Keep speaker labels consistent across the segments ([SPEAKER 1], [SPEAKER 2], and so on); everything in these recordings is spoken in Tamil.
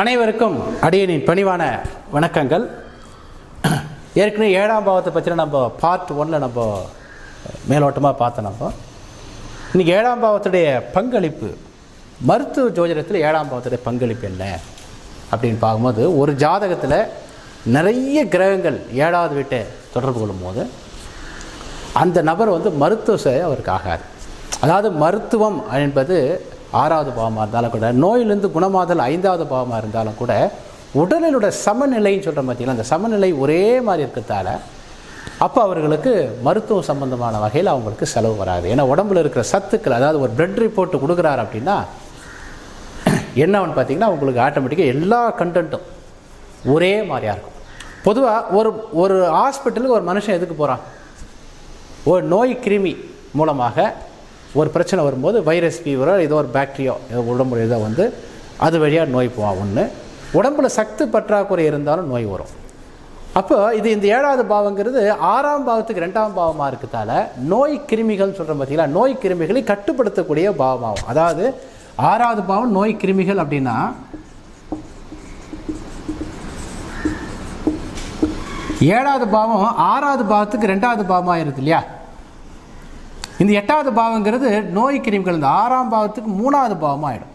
[SPEAKER 1] அனைவருக்கும் அடியனின் பணிவான வணக்கங்கள். ஏற்கனவே ஏழாம் பாவத்தை பற்றின நம்ம பார்ட் ஒன்ல நம்ம மேலோட்டமாக பார்த்தோம் நம்ம. இன்னைக்கு ஏழாம் பாவத்துடைய பங்களிப்பு மருத்துவ ஜோதிடத்தில் ஏழாம் பாவத்துடைய பங்களிப்பு என்ன? அப்படின்னு பார்க்கும்போது ஒரு ஜாதகத்தில் நிறைய கிரகங்கள் ஏழாவது வீட்டை தொடர்பு கொள்ளும்போது அந்த நபர் வந்து மருத்துவ சேவை அவருக்கு ஆகாது. அதாவது மருத்துவம் என்பது ஆறாவது பாவமாக இருந்தாலும் கூட நோயிலிருந்து குணமாதல் ஐந்தாவது பாவமாக இருந்தாலும் கூட உடலினோட சமநிலைன்னு சொல்கிற பார்த்தீங்கன்னா அந்த சமநிலை ஒரே மாதிரி இருக்கிறதால அப்போ அவர்களுக்கு மருத்துவம் சம்பந்தமான வகையில் அவங்களுக்கு செலவு வராது. ஏன்னா உடம்புல இருக்கிற சத்துக்கள் அதாவது ஒரு பிளட் ரிப்போர்ட் கொடுக்குறாரு அப்படின்னா என்னன்னு பார்த்தீங்கன்னா உங்களுக்கு ஆட்டோமேட்டிக்காக எல்லா கண்டென்ட்டும் ஒரே மாதிரியாக இருக்கும். பொதுவாக ஒரு ஒரு ஹாஸ்பிட்டலுக்கு ஒரு மனுஷன் எதுக்கு போகிறான் ஒரு நோய் கிருமி மூலமாக ஒரு பிரச்சனை வரும்போது வைரஸ் ஃபீவரோ ஏதோ ஒரு பாக்டீரியா ஏதோ உடம்புல ஏதோ வந்து அது வழியாக நோய் போவான் ஒன்று உடம்புல சக்தி பற்றாக்குறை இருந்தாலும் நோய் வரும். அப்போ இது இந்த ஏழாவது பாவங்கிறது ஆறாம் பாவத்துக்கு ரெண்டாம் பாவமாக இருக்கிறதால நோய் கிருமிகள் சொல்கிற பார்த்தீங்களா நோய் கிருமிகளை கட்டுப்படுத்தக்கூடிய பாவமாகும். அதாவது ஆறாவது பாவம் நோய் கிருமிகள் அப்படின்னா ஏழாவது பாவம் ஆறாவது பாவத்துக்கு ரெண்டாவது பாவமாக இருக்குது இல்லையா? இந்த எட்டாவது பாவங்கிறது நோய் கிருமிகள். இந்த ஆறாம் பாவத்துக்கு மூணாவது பாவமாக ஆகிடும்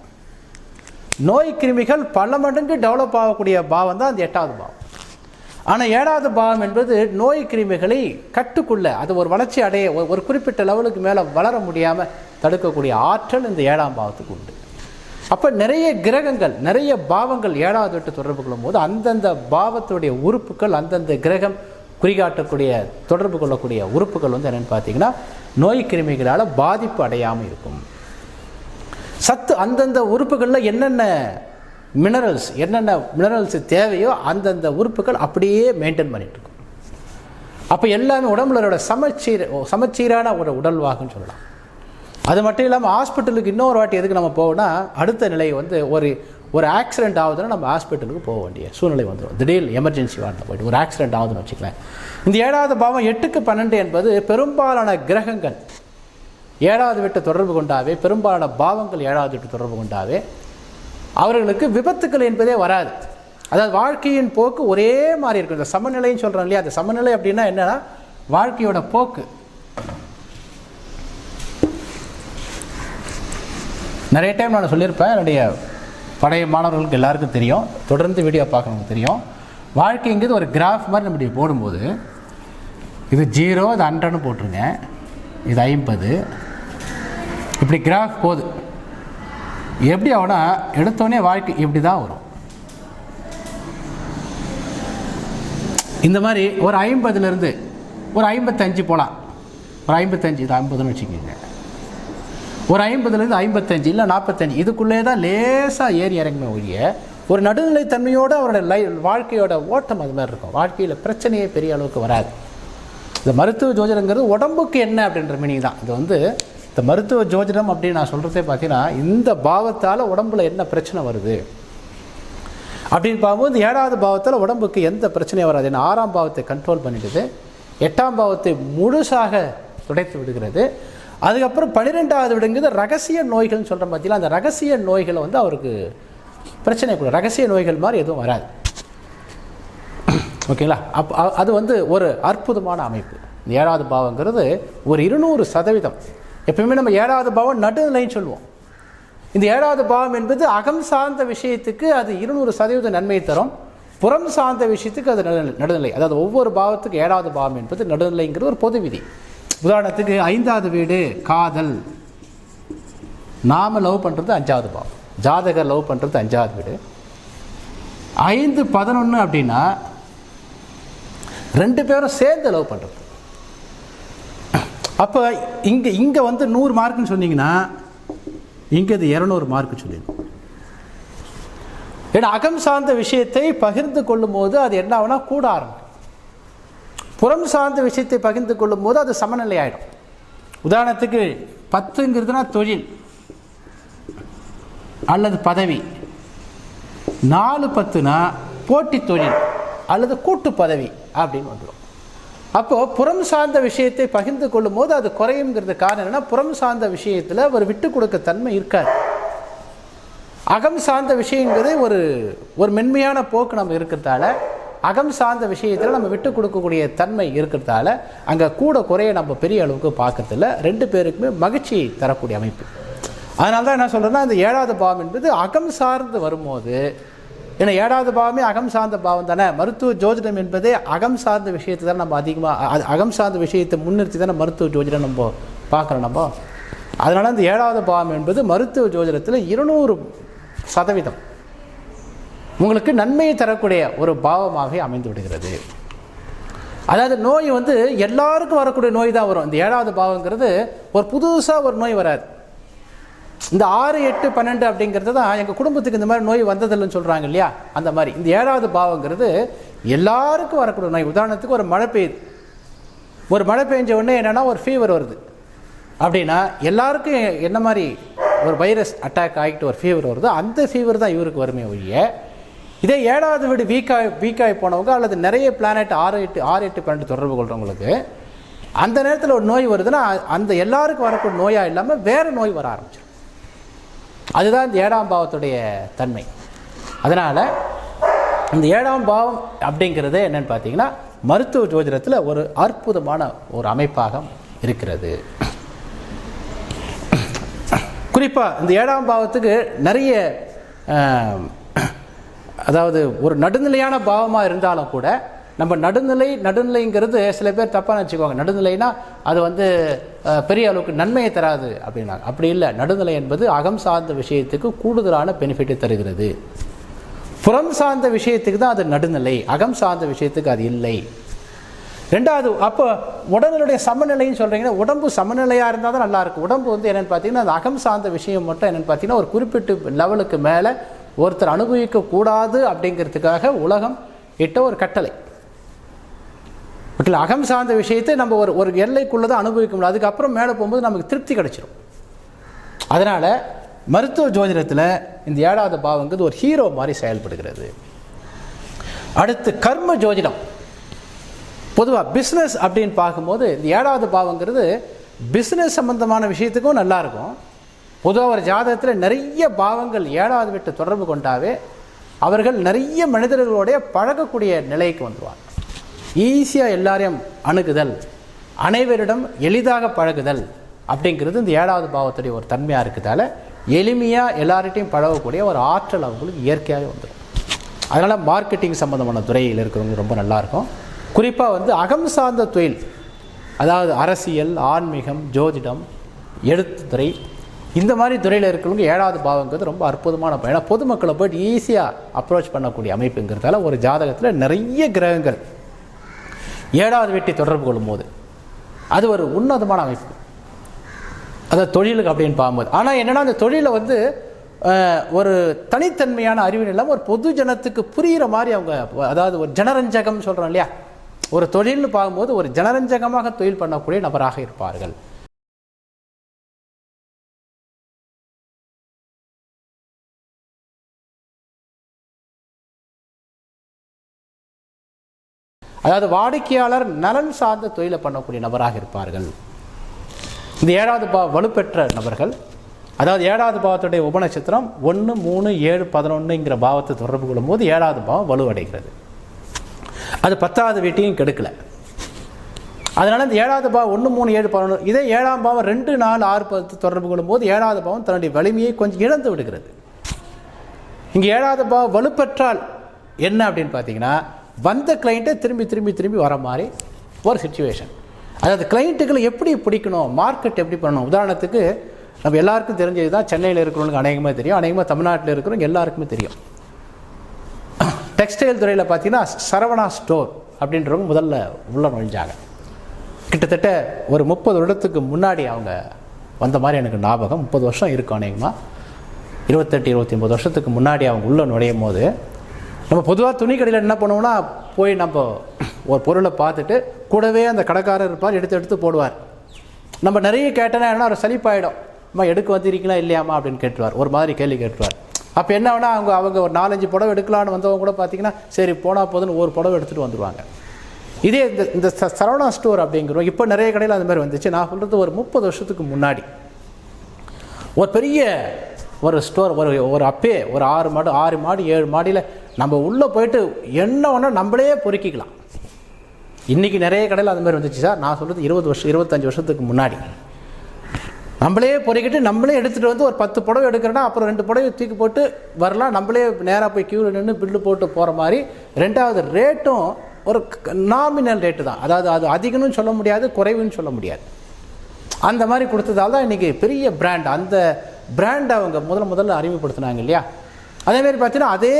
[SPEAKER 1] நோய் கிருமிகள் பல மடங்கு டெவலப் ஆகக்கூடிய பாவம் தான் அந்த எட்டாவது பாவம். ஆனால் ஏழாவது பாவம் என்பது நோய் கிருமிகளை கட்டுக்குள்ள அது ஒரு வளர்ச்சி அடைய ஒரு- ஒரு குறிப்பிட்ட லெவலுக்கு மேலே வளர முடியாமல் தடுக்கக்கூடிய ஆற்றல் இந்த ஏழாம் பாவத்துக்கு உண்டு. அப்போ நிறைய கிரகங்கள் நிறைய பாவங்கள் ஏழாவது விட்டு தொடர்பு கொள்ளும்போது அந்தந்த பாவத்துடைய உறுப்புகள் அந்தந்த கிரகம் குறிகாட்டக்கூடிய தொடர்பு கொள்ளக்கூடிய உறுப்புகள் வந்து என்னென்னு பார்த்தீங்கன்னா நோய் கிருமிகளால் பாதிப்பு அடையாமல் இருக்கும். சத்து அந்தந்த உறுப்புகளில் என்னென்ன மினரல்ஸ் என்னென்ன மினரல்ஸ் தேவையோ அந்தந்த உறுப்புகள் அப்படியே மெயின்டைன் பண்ணிட்டு இருக்கும். அப்போ எல்லாமே உடம்புலோட சமச்சீர் சமச்சீரான ஒரு உடல்வாகுன்னு சொல்லலாம். அது மட்டும் இல்லாமல் ஹாஸ்பிட்டலுக்கு இன்னொரு வாட்டி எதுக்கு நம்ம போகணும்னா அடுத்த நிலை வந்து ஒரு ஒரு ஆக்சிடென்ட் ஆகுதுன்னா நம்ம ஹாஸ்பிட்டலுக்கு போக வேண்டிய சூழ்நிலை வந்துடும் திடீர் எமர்ஜென்சி வார்டில் போயிட்டு ஒரு ஆக்சிடென்ட் ஆகுதுன்னு வச்சுக்கலாம் இந்த ஏழாவது பாவம் எட்டுக்கு பன்னெண்டு என்பது பெரும்பாலான கிரகங்கள். ஏழாவது விட்டு தொடர்பு கொண்டாவே பெரும்பாலான பாவங்கள் ஏழாவது விட்டு தொடர்பு கொண்டாவே அவர்களுக்கு விபத்துக்கள் என்பதே வராது. அதாவது வாழ்க்கையின் போக்கு ஒரே மாதிரி இருக்கும். இந்த சமநிலைன்னு சொல்கிறோம் இல்லையா? அந்த சமநிலை அப்படின்னா என்னன்னா வாழ்க்கையோட போக்கு. நிறைய டைம் நான் சொல்லியிருப்பேன். என்னுடைய பழைய மாணவர்களுக்கு எல்லாருக்கும் தெரியும். தொடர்ந்து வீடியோ பார்க்குறவங்களுக்கு தெரியும். வாழ்க்கைங்கிறது ஒரு கிராஃப் மாதிரி நம்ம இப்படி போடும்போது இது ஜீரோ இது ஹண்ட்ரட்னு போட்டுருங்க. இது ஐம்பது. இப்படி கிராஃப் போகுது. எப்படி ஆகும்னா எடுத்தோடனே வாழ்க்கை இப்படி தான் வரும். இந்த மாதிரி ஒரு ஐம்பதுலேருந்து ஒரு ஐம்பத்தஞ்சு போகலாம் ஒரு ஐம்பத்தஞ்சு இது ஐம்பதுன்னு வச்சுக்கோங்க. ஒரு ஐம்பதுலேருந்து ஐம்பத்தஞ்சு இல்லை நாற்பத்தஞ்சு இதுக்குள்ளே தான் லேசாக ஏறி இறங்குமே ஒழிய ஒரு நடுநிலைத்தன்மையோடு அவரோட லை வாழ்க்கையோட ஓட்டம் அது மாதிரி இருக்கும். வாழ்க்கையில் பிரச்சனையே பெரிய அளவுக்கு வராது. இந்த மருத்துவ ஜோதிடங்கிறது உடம்புக்கு என்ன அப்படின்ற மீனிங் தான். இது வந்து இந்த மருத்துவ ஜோதிடம் அப்படின்னு நான் சொல்கிறதே பார்த்தீங்கன்னா இந்த பாவத்தால் உடம்புல என்ன பிரச்சனை வருது? அப்படின்னு பார்க்கும்போது ஏழாவது பாவத்தில் உடம்புக்கு எந்த பிரச்சனையும் வராது. ஏன்னா ஆறாம் பாவத்தை கண்ட்ரோல் பண்ணிடுது. எட்டாம் பாவத்தை முழுசாக துடைத்து விடுகிறது. அதுக்கப்புறம் பன்னிரெண்டாவது விடுங்கிறது ரகசிய நோய்கள்னு சொல்கிற பார்த்தீங்களா அந்த ரகசிய நோய்களை வந்து அவருக்கு பிரச்சனை கூட. ரகசிய நோய்கள் மாதிரி எதுவும் வராது. ஓகேங்களா? அப் அ- அது வந்து ஒரு அற்புதமான அமைப்பு. இந்த ஏழாவது பாவங்கிறது ஒரு இருநூறு சதவீதம். எப்பயுமே நம்ம ஏழாவது பாவம் நடுநிலைன்னு சொல்லுவோம். இந்த ஏழாவது பாவம் என்பது அகம் சார்ந்த விஷயத்துக்கு அது இருநூறு சதவீத நன்மை தரும். புறம் சார்ந்த விஷயத்துக்கு அது நடுநிலை நடுநிலை. அதாவது ஒவ்வொரு பாவத்துக்கு ஏழாவது பாவம் என்பது நடுநிலைங்கிறது ஒரு பொது விதி உதாரணத்துக்கு ஐந்தாவது வீடு காதல். நாம் லவ் பண்ணுறது அஞ்சாவது பாவம். ஜாதகர் லவ் பண்ணுறது அஞ்சாவது வீடு. ஐந்து பதினொன்று அப்படின்னா ரெண்டு பேரும் சேர்ந்து லவ் பண்ணுறது அப்போ இங்கே இங்கே வந்து நூறு மார்க்குன்னு சொன்னீங்கன்னா இங்கே இது இரநூறு மார்க்கு சொல்லிடும் ஏன்னா அகம் சார்ந்த விஷயத்தை பகிர்ந்து கொள்ளும் போது அது என்ன ஆகுனா கூட ஆரம்பிக்கும் புறம் சார்ந்த விஷயத்தை பகிர்ந்து கொள்ளும் போது அது சமநிலை ஆகிடும் உதாரணத்துக்கு பத்துங்கிறதுனா தொழில் அல்லது பதவி. நாலு பத்துனா போட்டி தொழில் அல்லது கூட்டு பதவி அப்படின்னு வந்துடும் அப்போது புறம் சார்ந்த விஷயத்தை பகிர்ந்து கொள்ளும் போது அது குறையுங்கிறது காரணம் என்னன்னா புறம் சார்ந்த விஷயத்தில் ஒரு விட்டு கொடுக்க தன்மை இருக்காது. அகம் சார்ந்த விஷயங்கிறது ஒரு ஒரு மென்மையான போக்கு நம்ம இருக்கிறதால அகம் சார்ந்த விஷயத்தில் நம்ம விட்டு கொடுக்கக்கூடிய தன்மை இருக்கிறதால அங்கே கூட குறைய நம்ம பெரிய அளவுக்கு பார்க்கறதில்ல. ரெண்டு பேருக்குமே மகிழ்ச்சி தரக்கூடிய அமைப்பு. அதனால தான் என்ன சொல்கிறேன்னா இந்த ஏழாவது பாவம் என்பது அகம் சார்ந்து வரும்போது ஏன்னா ஏழாவது பாவமே அகம் சார்ந்த பாவம் தானே? மருத்துவ ஜோதிடம் என்பதே அகம் சார்ந்த விஷயத்தை தான் நம்ம அதிகமாக அகம் சார்ந்த விஷயத்தை முன்னிறுத்தி தானே மருத்துவ ஜோதிடம் நம்ம பார்க்குறோம் நம்ம. அதனால் இந்த ஏழாவது பாவம் என்பது மருத்துவ ஜோதிடத்தில் இருநூறு சதவீதம். உங்களுக்கு நன்மையை தரக்கூடிய ஒரு பாவமாகவே அமைந்து விடுகிறது அதாவது நோய் வந்து எல்லாருக்கும் வரக்கூடிய நோய் தான் வரும். இந்த ஏழாவது பாவங்கிறது ஒரு புதுசாக ஒரு நோய் வராது. இந்த ஆறு எட்டு பன்னெண்டு அப்படிங்கிறது தான் எங்கள் குடும்பத்துக்கு இந்த மாதிரி நோய் வந்ததில்லைன்னு சொல்கிறாங்க இல்லையா? அந்த மாதிரி. இந்த ஏழாவது பாவங்கிறது எல்லாருக்கும் வரக்கூடிய நோய். உதாரணத்துக்கு ஒரு மழை பெய்யுது. ஒரு மழை பெஞ்ச உடனே என்னென்னா ஒரு ஃபீவர் வருது. அப்படின்னா எல்லாருக்கும் என்ன மாதிரி ஒரு வைரஸ் அட்டாக் ஆகிட்டு ஒரு ஃபீவர் வருதோ. அந்த ஃபீவர் தான் இவருக்கு வருமே ஒழிய இதே ஏழாவது வீடு வீக்காய் வீக்காகி போனவங்க அல்லது நிறைய பிளானட் ஆறு எட்டு ஆறு எட்டு பன்னெண்டு தொடர்பு கொள்கிறவங்களுக்கு அந்த நேரத்தில் ஒரு நோய் வருதுன்னா அந்த எல்லாருக்கும் வரக்கூடிய நோயாக இல்லாமல் வேறு நோய் வர ஆரம்பிச்சிடும் அதுதான் இந்த ஏழாம் பாவத்துடைய தன்மை. அதனால் இந்த ஏழாம் பாவம் அப்படிங்கிறது என்னென்னு பார்த்தீங்கன்னா மருத்துவ ஜோதிடத்தில் ஒரு அற்புதமான ஒரு அமைப்பாக இருக்கிறது. குறிப்பாக இந்த ஏழாம் பாவத்துக்கு நிறைய அதாவது ஒரு நடுநிலையான பாவமாக இருந்தாலும் கூட நம்ம நடுநிலை நடுநிலைங்கிறது சில பேர் தப்பாக நினச்சிக்குவாங்க. நடுநிலைனா அது வந்து பெரிய அளவுக்கு நன்மையை தராது அப்படின்னாங்க அப்படி இல்லை. நடுநிலை என்பது அகம் சார்ந்த விஷயத்துக்கு கூடுதலான பெனிஃபிட்டை தருகிறது. புறம் சார்ந்த விஷயத்துக்கு தான் அது நடுநிலை. அகம் சார்ந்த விஷயத்துக்கு அது இல்லை. ரெண்டாவது அப்போ உடலுடைய சமநிலைன்னு சொல்கிறீங்கன்னா உடம்பு சமநிலையாக இருந்தால் தான் நல்லாயிருக்கும் உடம்பு வந்து என்னென்னு பார்த்தீங்கன்னா அந்த அகம் சார்ந்த விஷயம் மட்டும் என்னென்னு பார்த்தீங்கன்னா ஒரு குறிப்பிட்ட லெவலுக்கு மேலே ஒருத்தர் அனுபவிக்கக்கூடாது அப்படிங்கிறதுக்காக உலகம் இட்ட ஒரு கட்டளை. ஓகேங்களா அகம் சார்ந்த விஷயத்தை நம்ம ஒரு ஒரு எல்லைக்குள்ளே தான் அனுபவிக்க முடியும். அதுக்கப்புறம் மேலே போகும்போது நமக்கு திருப்தி கிடச்சிரும். அதனால் மருத்துவ ஜோதிடத்தில் இந்த ஏழாவது பாவங்கிறது ஒரு ஹீரோ மாதிரி செயல்படுகிறது. அடுத்து கர்ம ஜோதிடம். பொதுவாக பிஸ்னஸ் அப்படின்னு பார்க்கும்போது இந்த ஏழாவது பாவங்கிறது பிஸ்னஸ் சம்பந்தமான விஷயத்துக்கும் நல்லாயிருக்கும் பொதுவாக ஒரு ஜாதகத்தில் நிறைய பாவங்கள் ஏழாவது விட்டு தொடர்பு கொண்டாவே அவர்கள் நிறைய மனிதர்களோடைய பழகக்கூடிய நிலைக்கு வந்துவார் ஈஸியாக எல்லாரையும் அணுகுதல் அனைவரிடம் எளிதாக பழகுதல் அப்படிங்கிறது இந்த ஏழாவது பாவத்துடைய ஒரு தன்மையாக இருக்கிறதால எளிமையாக எல்லார்கிட்டையும் பழகக்கூடிய ஒரு ஆற்றல் அவங்களுக்கு இயற்கையாகவே வந்துடும் அதனால் மார்க்கெட்டிங் சம்மந்தமான துறையில் இருக்கிறவங்க ரொம்ப நல்லாயிருக்கும் குறிப்பாக வந்து அகம் சார்ந்த தொழில் அதாவது அரசியல் ஆன்மீகம் ஜோதிடம் எழுத்துத்துறை இந்த மாதிரி துறையில் இருக்கிறவங்க ஏழாவது பாவங்கிறது ரொம்ப அற்புதமான ப- ஏன்னா பொதுமக்களை போயிட்டு ஈஸியாக அப்ரோச் பண்ணக்கூடிய அமைப்புங்கிறதால ஒரு ஜாதகத்தில் நிறைய கிரகங்கள். ஏழாவது வீட்டை தொடர்பு கொள்ளும்போது அது ஒரு உன்னதமான அமைப்பு. அதாவது தொழிலுக்கு அப்படின்னு பார்க்கும்போது. ஆனால் என்னென்னா அந்த தொழிலை வந்து ஒரு தனித்தன்மையான அறிவு இல்லாமல் ஒரு பொது ஜனத்துக்கு புரிகிற மாதிரி அவங்க அதாவது ஒரு ஜனரஞ்சகம் சொல்கிறோம் இல்லையா? ஒரு தொழில்னு பார்க்கும்போது ஒரு ஜனரஞ்சகமாக தொழில் பண்ணக்கூடிய நபராக இருப்பார்கள். அதாவது வாடிக்கையாளர் நலன் சார்ந்த தொழிலை பண்ணக்கூடிய நபராக இருப்பார்கள். இந்த ஏழாவது பா வலுப்பெற்ற நபர்கள். அதாவது ஏழாவது பாவத்துடைய உபநட்சத்திரம் ஒன்று மூணு ஏழு பதினொன்றுங்கிற பாவத்தை தொடர்பு கொள்ளும்போது ஏழாவது பாவம் வலுவடைகிறது அது பத்தாவது வீட்டையும் கெடுக்கல. அதனால இந்த ஏழாவது பாவம் ஒன்று மூணு ஏழு பதினொன்று இதே ஏழாம் பாவம் ரெண்டு நாலு ஆறு பத்து தொடர்பு கொள்ளும்போது ஏழாவது பாவம் தன்னுடைய வலிமையை கொஞ்சம் இழந்து விடுகிறது. இங்கே ஏழாவது பாவம் வலுப்பெற்றால் என்ன அப்படின்னு பார்த்தீங்கன்னா வந்த கிளைண்ட்டை திரும்பி திரும்பி திரும்பி வர மாதிரி ஒரு சுச்சுவேஷன் அதாவது கிளைண்ட்டுகளை எப்படி பிடிக்கணும்? மார்க்கெட் எப்படி பண்ணணும்? உதாரணத்துக்கு நம்ம எல்லாருக்கும் தெரிஞ்சது தான் சென்னையில் இருக்கிறவங்களுக்கு அநேகமாக தெரியும். அநேகமாக தமிழ்நாட்டில் இருக்கிறவங்க எல்லாருக்குமே தெரியும். டெக்ஸ்டைல் துறையில் பார்த்தீங்கன்னா சரவணா ஸ்டோர் அப்படின்றவங்க முதல்ல உள்ள நுழைஞ்சாங்க. கிட்டத்தட்ட ஒரு முப்பது வருடத்துக்கு முன்னாடி அவங்க வந்த மாதிரி எனக்கு ஞாபகம். முப்பது வருஷம் இருக்கும் அநேகமாக இருபத்தெட்டு இருபத்தி ஒம்பது வருஷத்துக்கு முன்னாடி அவங்க உள்ளே நுழையும் போது நம்ம பொதுவாக துணி கடையில் என்ன பண்ணுவோம்னா போய் நம்ம ஒரு பொருளை பார்த்துட்டு கூடவே அந்த கடைக்காரர் இருப்பார் எடுத்து எடுத்து போடுவார். நம்ம நிறைய கேட்டோன்னா என்ன ஒரு சலிப்பாயிடும். அம்மா எடுக்க வந்திருக்கீங்களா இல்லையாம்மா? அப்படின்னு கேட்டுருவார். ஒரு மாதிரி கேள்வி கேட்டுருவார். அப்போ என்ன வேணா அவங்க அவங்க ஒரு நாலஞ்சு புடவை எடுக்கலான்னு வந்தவங்க கூட பார்த்தீங்கன்னா சரி போனால் போதுன்னு ஒரு புடவை எடுத்துகிட்டு வந்துடுவாங்க இதே இந்த இந்த ச- சரவணா ஸ்டோர் அப்படிங்கிறோம் இப்போ நிறைய கடையில் அந்த மாதிரி வந்துச்சு. நான் சொல்கிறது ஒரு முப்பது வருஷத்துக்கு முன்னாடி. ஒரு பெரிய ஒரு ஸ்டோர் ஒரு ஒரு அப்பே ஒரு ஆறு மாடு ஆறு மாடு ஏழு மாடியில் நம்ம உள்ளே போயிட்டு என்ன ஒன்று நம்மளே பொறுக்கிக்கலாம். இன்றைக்கி நிறைய கடையில் அது மாதிரி வந்துச்சு சார். நான் சொல்கிறது இருபது வருஷம் இருபத்தஞ்சி வருஷத்துக்கு முன்னாடி. நம்மளே பொறுக்கிட்டு நம்மளே எடுத்துகிட்டு வந்து ஒரு பத்து புடவை எடுக்கிறோன்னா அப்புறம் ரெண்டு புடவை தூக்கி போட்டு வரலாம். நம்மளே நேராக போய் க்யூவில் நின்று பில்லு போட்டு போகிற மாதிரி. ரெண்டாவது ரேட்டும் ஒரு நாமினல் ரேட்டு தான். அதாவது அது அதிகம்னு சொல்ல முடியாது குறைவுன்னு சொல்ல முடியாது. அந்த மாதிரி கொடுத்ததால் தான் இன்றைக்கி பெரிய பிராண்ட் அந்த பிராண்டை அவங்க முதல்ல முதல்ல அறிமுகப்படுத்தினாங்க இல்லையா? அதேமாரி பார்த்தீங்கன்னா அதே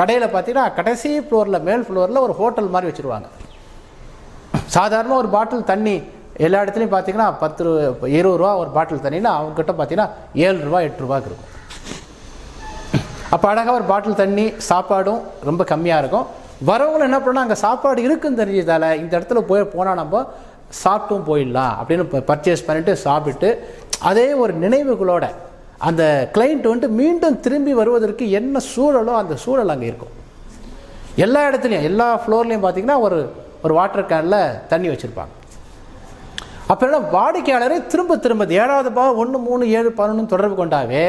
[SPEAKER 1] கடையில் பார்த்தீங்கன்னா கடைசி ஃப்ளோரில் மேல் ஃப்ளோரில் ஒரு ஹோட்டல் மாதிரி வச்சுருவாங்க. சாதாரண ஒரு பாட்டில் தண்ணி எல்லா இடத்துலையும் பார்த்தீங்கன்னா பத்து ரூ இருபது ரூபா ஒரு பாட்டில் தண்ணினா அவங்ககிட்ட பார்த்தீங்கன்னா ஏழு ரூபா எட்டு ரூபாய்க்கு இருக்கும். அப்போ அழகாக ஒரு பாட்டில் தண்ணி சாப்பாடும் ரொம்ப கம்மியாக இருக்கும். வரவங்களும் என்ன பண்ணால் அங்கே சாப்பாடு இருக்குன்னு தெரிஞ்சதால் இந்த இடத்துல போய் போனால் நம்ம சாப்பிட்டும் போயிடலாம் அப்படின்னு பர்ச்சேஸ் பண்ணிவிட்டு சாப்பிட்டு அதே ஒரு நினைவுகளோட அந்த கிளைண்ட் வந்துட்டு மீண்டும் திரும்பி வருவதற்கு என்ன சூழலோ அந்த சூழல் அங்கே இருக்கும். எல்லா இடத்துலையும் எல்லா ஃப்ளோர்லேயும் பார்த்தீங்கன்னா ஒரு ஒரு வாட்டர் கேனில் தண்ணி வச்சுருப்பாங்க. அப்போ என்ன வாடிக்கையாளரை திரும்ப திரும்ப ஏழாவது பாவம் ஒன்று மூணு ஏழு பதினொன்று தொடர்பு கொண்டாவே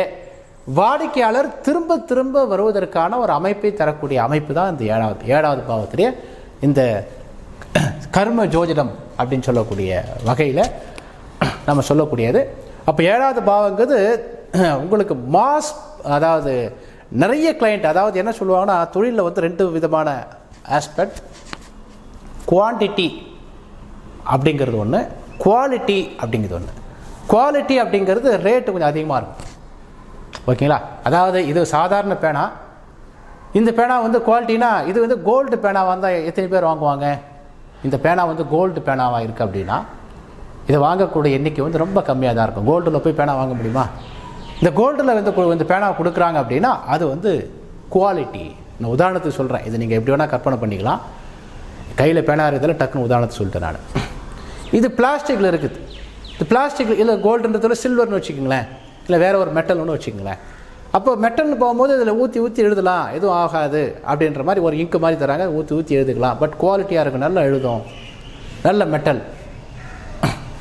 [SPEAKER 1] வாடிக்கையாளர் திரும்ப திரும்ப வருவதற்கான ஒரு அமைப்பை தரக்கூடிய அமைப்பு தான் இந்த ஏழாவது ஏழாவது பாவத்திலேயே இந்த கர்ம ஜோதிடம் அப்படின்னு சொல்லக்கூடிய வகையில் நம்ம சொல்லக்கூடியது. அப்போ ஏழாவது பாவங்கிறது உங்களுக்கு மாஸ் அதாவது நிறைய கிளைண்ட் அதாவது என்ன சொல்லுவாங்கன்னா தொழிலில் வந்து ரெண்டு விதமான ஆஸ்பெக்ட் குவான்டிட்டி அப்படிங்கிறது ஒன்று குவாலிட்டி அப்படிங்கிறது ஒன்று குவாலிட்டி அப்படிங்கிறது ரேட்டு கொஞ்சம் அதிகமாக இருக்கும். ஓகேங்களா? அதாவது இது சாதாரண பேனா. இந்த பேனா வந்து குவாலிட்டினா இது வந்து கோல்டு பேனா வந்தால் எத்தனை பேர் வாங்குவாங்க? இந்த பேனா வந்து கோல்டு பேனாவாக இருக்குது அப்படின்னா இதை வாங்கக்கூடிய எண்ணிக்கை வந்து ரொம்ப கம்மியாக தான் இருக்கும் கோல்டில் போய் பேனா வாங்க முடியுமா? இந்த கோல்டில் வந்து கு- இந்த பேனா கொடுக்குறாங்க அப்படின்னா அது வந்து குவாலிட்டி நான் உதாரணத்துக்கு சொல்கிறேன் இது நீங்கள் எப்படி வேணால் கற்பனை பண்ணிக்கலாம். கையில் பேனா இருக்கிறதுல டக்குன்னு உதாரணத்தை சொல்லிட்டேன் நான். இது பிளாஸ்டிக்கில் இருக்குது. இது பிளாஸ்டிக்கில் இல்லை கோல்டுன்றதுல சில்வர்னு வச்சுக்கோங்களேன். இல்லை வேறு ஒரு மெட்டல்னு வச்சுக்கோங்களேன். அப்போ மெட்டல்னு போகும்போது இதில் ஊற்றி ஊற்றி எழுதலாம். எதுவும் ஆகாது அப்படின்ற மாதிரி ஒரு இங்கு மாதிரி தராங்க. ஊற்றி ஊற்றி எழுதுக்கலாம். பட் குவாலிட்டியாக இருக்கும் நல்லா எழுதும். நல்ல மெட்டல்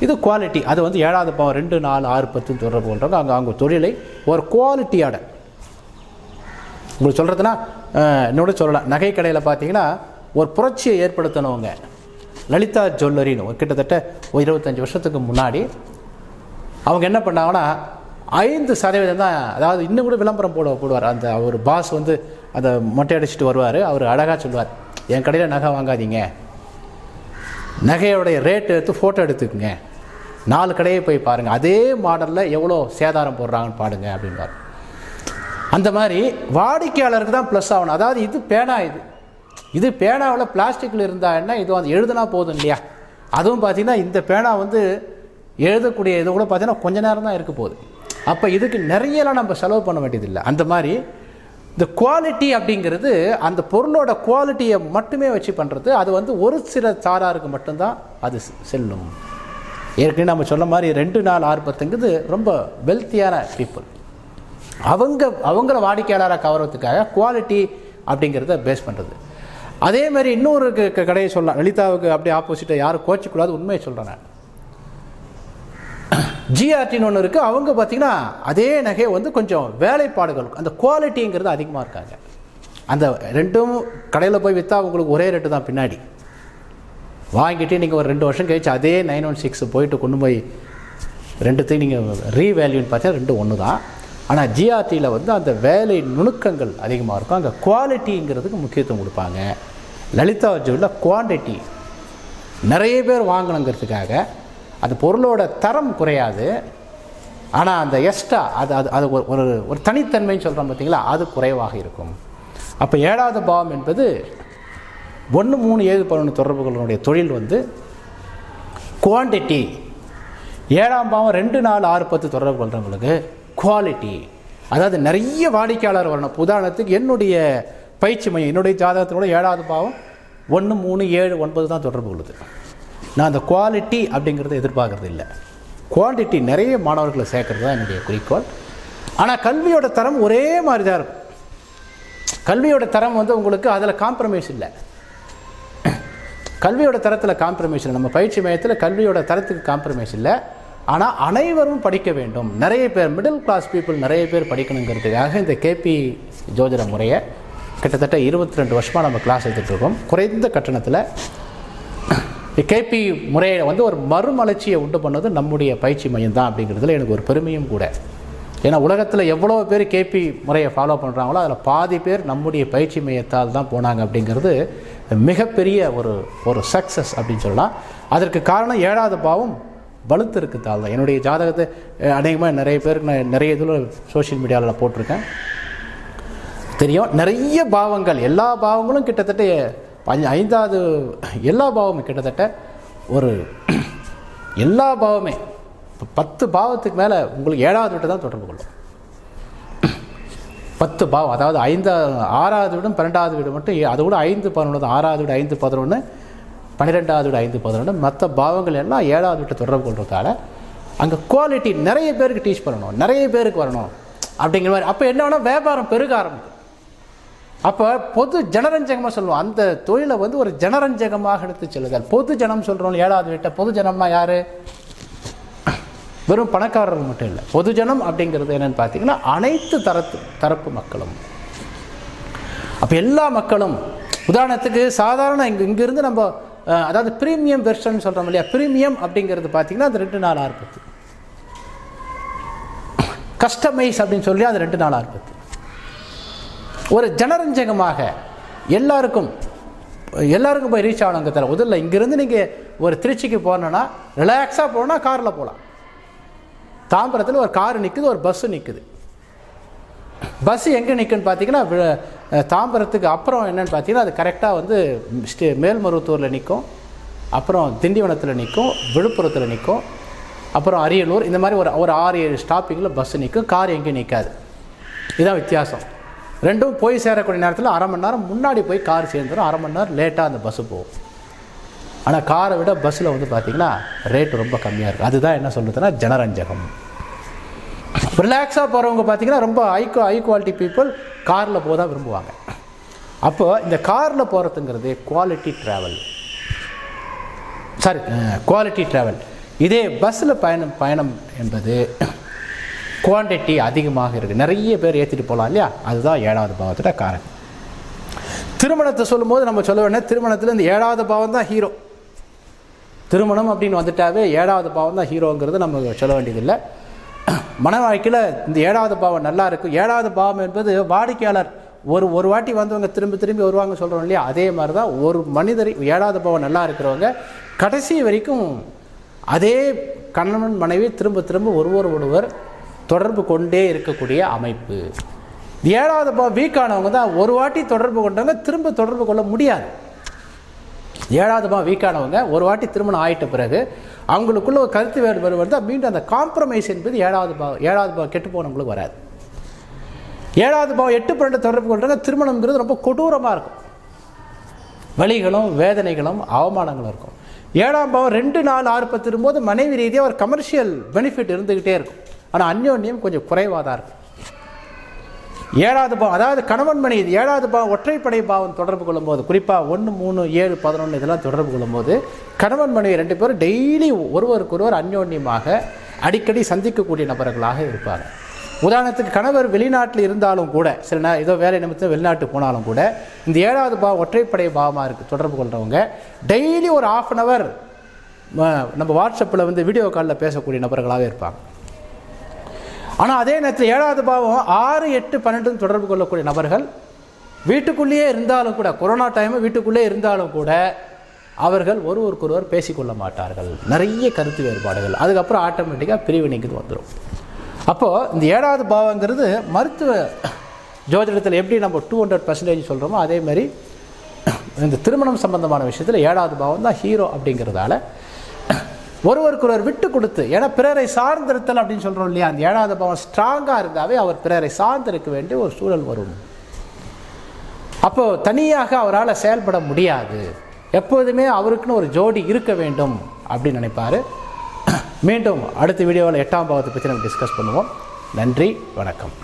[SPEAKER 1] இது குவாலிட்டி அது வந்து ஏழாவது பாவம் ரெண்டு நாலு ஆறு பத்து சொல்கிற போன்றவங்க அங்கே அவங்க தொழிலை ஒரு குவாலிட்டியோட உங்களுக்கு சொல்கிறதுனா இன்னொரு சொல்லலாம். நகை கடையில் பார்த்தீங்கன்னா ஒரு புரட்சியை ஏற்படுத்தினவங்க. லலிதா ஜுவல்லரின்னு ஒரு கிட்டத்தட்ட ஒரு இருபத்தஞ்சி வருஷத்துக்கு முன்னாடி அவங்க என்ன பண்ணாங்கன்னா ஐந்து சதவீதம் தான் அதாவது இன்னும் கூட விளம்பரம் போட போடுவார். அந்த அவர் பாஸ் வந்து அந்த மொட்டை அடிச்சுட்டு வருவார். அவர் அழகாக சொல்லுவார் என் கடையில் நகை வாங்காதீங்க. நகையோடைய ரேட் எடுத்து ஃபோட்டோ எடுத்துக்குங்க. நாலு கடையை போய் பாருங்கள் அதே மாடலில் எவ்வளோ சேதாரம் போடுறாங்கன்னு பாடுங்க அப்படின்பார் அந்த மாதிரி வாடிக்கையாளருக்கு தான் ப்ளஸ் ஆகணும். அதாவது இது பேனா இது. இது பேனாவில் பிளாஸ்டிக்கில் இருந்தால் என்ன? இது வந்து எழுதுனா போதும் இல்லையா? அதுவும் பார்த்தீங்கன்னா இந்த பேனா வந்து எழுதக்கூடிய இது கூட பார்த்தீங்கன்னா கொஞ்ச நேரம் தான் இருக்க போகுது. அப்போ இதுக்கு நிறையலாம் நம்ம செலவு பண்ண வேண்டியதில்லை. அந்த மாதிரி இந்த குவாலிட்டி அப்படிங்கிறது அந்த பொருளோட குவாலிட்டியை மட்டுமே வச்சு பண்ணுறது அது வந்து ஒரு சில சாராருக்கு மட்டும்தான் அது செ- செல்லும். ஏற்கனவே நம்ம சொன்ன மாதிரி ரெண்டு நாள் ஆறு ரொம்ப வெல்த்தியான பீப்புள் அவங்க அவங்கள வாடிக்கையாளராக கவர்றதுக்காக குவாலிட்டி அப்படிங்கிறத பேஸ் பண்ணுறது அதே மாதிரி இன்னொரு க- கடையை சொல்லலாம். லலிதாவுக்கு அப்படியே ஆப்போசிட்டாக யாரும் கோச்சிக்கூடாது உண்மையை சொல்கிறேன் நான். ஜிஆர்டின்னு ஒன்று இருக்குது அவங்க பார்த்திங்கன்னா அதே நகை வந்து கொஞ்சம் வேலைப்பாடுகள் அந்த குவாலிட்டிங்கிறது அதிகமாக இருக்காங்க. அந்த ரெண்டும் கடையில் போய் விற்றா அவங்களுக்கு ஒரே ரேட்டு தான் பின்னாடி. வாங்கிட்டு நீங்கள் ஒரு ரெண்டு வருஷம் கழிச்சு அதே நைன் ஒன் சிக்ஸ் போயிட்டு கொண்டு போய் ரெண்டுத்தையும் நீங்கள் ரீவேல்யூன்னு பார்த்தா ரெண்டு ஒன்று தான் ஆனால் ஜிஆர்டியில் வந்து அந்த வேலை நுணுக்கங்கள் அதிகமாக இருக்கும். அங்கே குவாலிட்டிங்கிறதுக்கு முக்கியத்துவம் கொடுப்பாங்க. லலிதா ஜுவலில் குவான்டிட்டி நிறைய பேர் வாங்கணுங்கிறதுக்காக அந்த பொருளோட தரம் குறையாது. ஆனால் அந்த எக்ஸ்ட்ரா அது அது அது ஒரு ஒரு ஒரு தனித்தன்மைன்னு சொல்கிறோம் பார்த்தீங்களா? அது குறைவாக இருக்கும். அப்போ ஏழாவது பாவம் என்பது ஒன்று மூணு ஏழு பதினொன்று தொடர்புகளுடைய தொழில் வந்து குவான்டிட்டி ஏழாம் பாவம் ரெண்டு நாலு ஆறு பத்து தொடர்பு கொள்கிறவங்களுக்கு குவாலிட்டி அதாவது நிறைய வாடிக்கையாளர் வரணும். உதாரணத்துக்கு என்னுடைய பயிற்சி மையம் என்னுடைய ஜாதகத்தினோட ஏழாவது பாவம் ஒன்று மூணு ஏழு ஒன்பது தான் தொடர்பு கொள்ளுது. நான் அந்த குவாலிட்டி அப்படிங்கிறத எதிர்பார்க்கறது இல்லை. குவான்டிட்டி நிறைய மாணவர்களை சேர்க்கறது தான் என்னுடைய குறிக்கோள். ஆனால் கல்வியோட தரம் ஒரே மாதிரி தான் இருக்கும். கல்வியோட தரம் வந்து உங்களுக்கு அதில் காம்ப்ரமைஸ் இல்லை. கல்வியோட தரத்தில் காம்ப்ரமைஸ் இல்லை. நம்ம பயிற்சி மையத்தில் கல்வியோட தரத்துக்கு காம்ப்ரமைஸ் இல்லை. ஆனால் அனைவரும் படிக்க வேண்டும். நிறைய பேர் மிடில் கிளாஸ் பீப்புள் நிறைய பேர் படிக்கணுங்கிறதுக்காக இந்த கேபி ஜோதிட முறையை கிட்டத்தட்ட இருபத்தி ரெண்டு வருஷமாக நம்ம கிளாஸ் எடுத்துகிட்டு இருக்கோம். குறைந்த கட்டணத்தில் கேபி முறையை வந்து ஒரு மறுமலர்ச்சியை உண்டு பண்ணது நம்முடைய பயிற்சி மையம் தான் அப்படிங்கிறதுல எனக்கு ஒரு பெருமையும் கூட. ஏன்னா உலகத்தில் எவ்வளோ பேர் கேபி முறையை ஃபாலோ பண்ணுறாங்களோ அதில் பாதி பேர் நம்முடைய பயிற்சி மையத்தால் தான் போனாங்க அப்படிங்கிறது மிகப்பெரிய ஒரு ஒரு சக்ஸஸ் அப்படின்னு சொல்லலாம். அதற்கு காரணம் ஏழாவது பாவம் வலுத்து இருக்குதால் தான். என்னுடைய ஜாதகத்தை அநேகமாக நிறைய பேருக்கு நான் நிறைய இதில் சோஷியல் மீடியாவில் போட்டிருக்கேன். தெரியும் நிறைய பாவங்கள் எல்லா பாவங்களும் கிட்டத்தட்ட பஞ்ச ஐந்தாவது எல்லா பாவமும் கிட்டத்தட்ட ஒரு எல்லா பாவமே இப்போ பத்து பாவத்துக்கு மேலே உங்களுக்கு ஏழாவது விட்டு தான் தொடர்பு கொள்ளும். பத்து பாவம் அதாவது ஐந்தா ஆறாவது வீடும் பன்னெண்டாவது வீடு மட்டும் அதோட அதை ஐந்து பதினொன்று தான் ஆறாவது வீடு ஐந்து பதினொன்று பன்னிரெண்டாவது வீடு ஐந்து பதினொன்று மற்ற பாவங்கள் எல்லாம் ஏழாவது வீட்டை தொடர்பு கொள்றதால அங்கே குவாலிட்டி நிறைய பேருக்கு டீச் பண்ணணும் நிறைய பேருக்கு வரணும் அப்படிங்கிற மாதிரி. அப்போ என்ன வேணால் வியாபாரம் பெருக ஆரம்பிக்கும். அப்போ பொது ஜனரஞ்சகமாக சொல்லுவோம். அந்த தொழிலை வந்து ஒரு ஜனரஞ்சகமாக எடுத்து செல்லுதல் பொது ஜனம் சொல்கிறோம் ஏழாவது வீட்டை பொது ஜனம்னா யார்? வெறும் பணக்காரர்கள் மட்டும் இல்லை. பொதுஜனம் அப்படிங்கிறது என்னன்னு பார்த்தீங்கன்னா அனைத்து தரத்து தரப்பு மக்களும். அப்போ எல்லா மக்களும் உதாரணத்துக்கு சாதாரண இங்கே இங்கேருந்து நம்ம அதாவது ப்ரீமியம் வெர்ஷன் சொல்கிறோம் இல்லையா? ப்ரீமியம் அப்படிங்கிறது பார்த்தீங்கன்னா அது ரெண்டு நாள் ஆர்பத்து கஸ்டமைஸ் அப்படின்னு சொல்லி அது ரெண்டு நாள் ஆர்பத்து ஒரு ஜனரஞ்சகமாக எல்லாருக்கும் எல்லாருக்கும் போய் ரீச் ஆகணுங்க தர முதல்ல இங்கேருந்து நீங்கள் ஒரு திருச்சிக்கு போகணுன்னா ரிலாக்ஸாக போனால் காரில் போகலாம் தாம்பரத்தில் ஒரு கார் நிற்குது ஒரு பஸ்ஸு நிற்குது பஸ் எங்கே நிற்குன்னு பார்த்தீங்கன்னா வி- தாம்பரத்துக்கு அப்புறம் என்னென்னு பார்த்தீங்கன்னா அது கரெக்டாக வந்து ஸ்டே மேல்மருவத்தூரில் நிற்கும் அப்புறம் திண்டிவனத்தில் நிற்கும் விழுப்புரத்தில் நிற்கும் அப்புறம் அரியலூர் இந்த மாதிரி ஒரு ஒரு ஆறு ஏழு ஸ்டாப்பிங்கில் பஸ் நிற்கும் கார் எங்கேயும் நிற்காது இதுதான் வித்தியாசம். ரெண்டும் போய் சேரக்கூடிய நேரத்தில் அரை மணி நேரம் முன்னாடி போய் கார் சேர்ந்துடும் அரை மணி நேரம் லேட்டாக அந்த பஸ்ஸு போகும். ஆனால் காரை விட பஸ்ஸில் வந்து பார்த்திங்கன்னா ரேட் ரொம்ப கம்மியாக இருக்குது அதுதான் என்ன சொல்லுதுன்னா ஜனரஞ்சகம். ரிலாக்ஸாக போகிறவங்க பார்த்தீங்கன்னா ரொம்ப ஹை ஹை குவாலிட்டி பீப்புள் காரில் போக தான் விரும்புவாங்க. அப்போது இந்த காரில் போகிறதுங்கிறது quality travel sorry quality travel இதே பஸ்ஸில் பயணம் பயணம் என்பது குவான்டிட்டி அதிகமாக இருக்குது நிறைய பேர் ஏற்றிட்டு போகலாம் இல்லையா? அதுதான் ஏழாவது பாவத்தோட காரணம். திருமணத்தை சொல்லும்போது நம்ம சொல்ல வேண்டிய திருமணத்தில் இந்த ஏழாவது பாவம் தான் ஹீரோ திருமணம் அப்படின்னு வந்துட்டாவே ஏழாவது பாவம் தான் ஹீரோங்கிறது நம்ம சொல்ல வேண்டியதில்லை. மன வாழ்க்கையில் இந்த ஏழாவது பாவம் நல்லா இருக்கும் ஏழாவது பாவம் என்பது வாடிக்கையாளர் ஒரு ஒரு வாட்டி வந்தவங்க திரும்பி திரும்பி வருவாங்க சொல்கிறோம் இல்லையா? அதே மாதிரி தான் ஒரு மனிதர் ஏழாவது பாவம் நல்லா இருக்கிறவங்க கடைசி வரைக்கும் அதே கணவன் மனைவி திரும்ப திரும்ப ஒருவர் ஒருவர் தொடர்பு கொண்டே இருக்கக்கூடிய அமைப்பு. ஏழாவது பாவம் வீக்கானவங்க தான் ஒரு வாட்டி தொடர்பு கொண்டவங்க திரும்ப தொடர்பு கொள்ள முடியாது. ஏழாவது பாவம் வீக்கானவங்க ஒரு வாட்டி திருமணம் ஆயிட்ட பிறகு அவங்களுக்குள்ள ஒரு கருத்து வேறுபாடு வருது. மீண்டும் அந்த காம்ப்ரமைஸ் என்பது ஏழாவது பாவம் ஏழாவது பாவம் கெட்டு போனவங்களுக்கு வராது. ஏழாவது பாவம் எட்டு பன்னெண்டு தொடர்பு கொண்டாங்க திருமணம்ங்கிறது ரொம்ப கொடூரமாக இருக்கும். வலிகளும் வேதனைகளும் அவமானங்களும் இருக்கும். ஏழாம் பாவம் ரெண்டு நாள் ஆறு பத்து இருக்கும்போது மனைவி ரீதியாக ஒரு கமர்ஷியல் பெனிஃபிட் இருந்துக்கிட்டே இருக்கும். ஆனால் அந்யோன்யம் கொஞ்சம் குறைவாக தான் இருக்கும். ஏழாவது பாவம் அதாவது கணவன் மனைவி இது ஏழாவது பாவம் ஒற்றைப்படை பாவம் தொடர்பு கொள்ளும்போது குறிப்பாக ஒன்று மூணு ஏழு பதினொன்று இதெல்லாம் தொடர்பு கொள்ளும்போது கணவன் மனைவி ரெண்டு பேரும் டெய்லி ஒருவருக்கொருவர் அந்யோன்யமாக அடிக்கடி சந்திக்கக்கூடிய நபர்களாக இருப்பாங்க. உதாரணத்துக்கு கணவர் வெளிநாட்டில் இருந்தாலும் கூட சில நே ஏதோ வேலை நிமித்தம் வெளிநாட்டுக்கு போனாலும் கூட இந்த ஏழாவது பாவம் ஒற்றைப்படை பாவமாக இருக்குது தொடர்பு கொள்கிறவங்க டெய்லி ஒரு ஆஃப் அன் அவர் நம்ம வாட்ஸ்அப்பில் வந்து வீடியோ காலில் பேசக்கூடிய நபர்களாக இருப்பாங்க. ஆனால் அதே நேரத்தில் ஏழாவது பாவம் ஆறு எட்டு பன்னெண்டு தொடர்பு கொள்ளக்கூடிய நபர்கள் வீட்டுக்குள்ளேயே இருந்தாலும் கூட கொரோனா டைமு வீட்டுக்குள்ளே இருந்தாலும் கூட அவர்கள் ஒருவருக்கொருவர் பேசிக்கொள்ள மாட்டார்கள். நிறைய கருத்து வேறுபாடுகள். அதுக்கப்புறம் ஆட்டோமேட்டிக்காக பிரிவினைக்கு வந்துடும் அப்போது இந்த ஏழாவது பாவங்கிறது மருத்துவ ஜோதிடத்தில் எப்படி நம்ம டூ ஹண்ட்ரட் பர்சன்டேஜ் சொல்கிறோமோ அதே மாதிரி இந்த திருமணம் சம்பந்தமான விஷயத்தில் ஏழாவது பாவம் தான் ஹீரோ அப்படிங்கிறதால ஒருவருக்கொருவர் விட்டு கொடுத்து ஏன்னா பிறரை சார்ந்திருத்தல் அப்படின்னு சொல்கிறோம் இல்லையா? அந்த ஏழாவது பாவம் ஸ்ட்ராங்காக இருந்தாவே அவர் பிறரை சார்ந்திருக்க வேண்டிய ஒரு சூழல் வரும். அப்போது தனியாக அவரால் செயல்பட முடியாது. எப்போதுமே அவருக்குன்னு ஒரு ஜோடி இருக்க வேண்டும் அப்படின்னு நினைப்பார். மீண்டும் அடுத்த வீடியோவில் எட்டாம் பாவத்தை பற்றி நம்ம டிஸ்கஸ் பண்ணுவோம். நன்றி வணக்கம்.